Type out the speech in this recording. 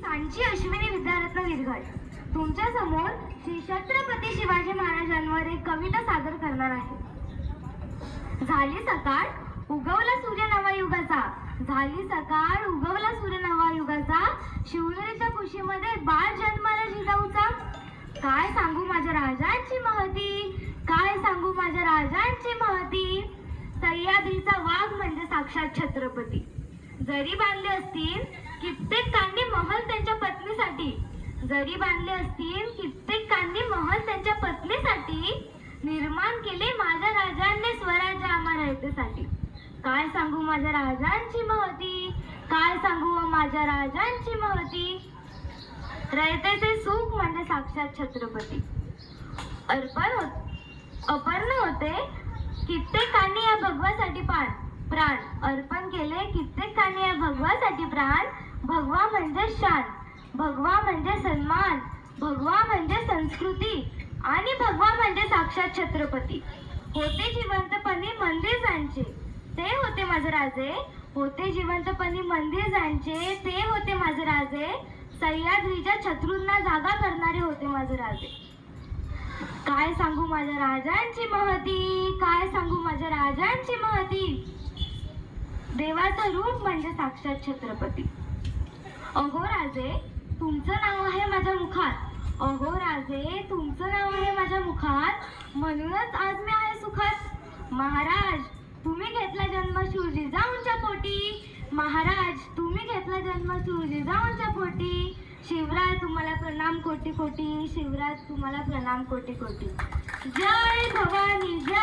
सांची अश्विनी विद्यारत्न विरघड तुमच्यासमोर श्री छत्रपती शिवाजी महाराजांवर एक कविता सादर करणार आहे. झाली सकाळ उगवला सूर्य नवा युगाचा. झाली सकाळ उगवला सूर्य नवा युगाचा. शिवनेरीच्या कुशीमध्ये बाळ जन्माला जिजाऊचा. काय सांगू माझ्या राजांची महती? काय सांगू माझ्या राजांची महती? सह्याद्रीचा वाघ म्हणजे साक्षात छत्रपती. जरी बांधले असतील कित्येक कांदी महल त्यांच्या पत्नीसाठी जरी बांधले असतील कित्येक कांदी महल त्यांच्या पत्नीसाठी निर्माण केले माझ्या राजांनी स्वराज्य आम्हा रयतेसाठी काय सांगू माझ्या राजांची महती? काय सांगू माझ्या राजांची महती? रयतेचे सुख म्हणजे साक्षात छत्रपती. अर्पण होत अपर्ण होते कित्येकांनी या भगवासाठी प्राण प्राण. अर्पण केले कित्येकांनी या भगवासाठी प्राण. भगवा म्हणजे शान. भगवा म्हणजे सन्मान भगवा म्हणजे संस्कृती आणि भगवा म्हणजे साक्षात छत्रपती. होते जिवंतपणी मंदिर जांचे ते होते माझे राजे. होते जिवंतपणी मंदिर जांचे ते होते माझे राजे. सह्याद्रीच्या शत्रूंना जागा करणारे होते माझे राजे. काय सांगू माझ्या राजांची महती? काय सांगू माझ्या राजांची महती? देवाचं रूप म्हणजे साक्षात छत्रपती. अहो राजे तुमचं नाव आहे माझ्या मुखात. अहो राजे तुमचं नाव आहे माझ्या मुखात. म्हणूनच आज मी आहे सुखात. महाराज तुम्ही घेतला जन्म शिवजिजाऊंच्या पोटी. महाराज तुम्ही घेतला जन्म शिवजिजाऊंच्या पोटी. शिवराय तुम्हाला प्रणाम कोटी कोटी. शिवराज तुम्हाला प्रणाम कोटी कोटी. जय भवानी जय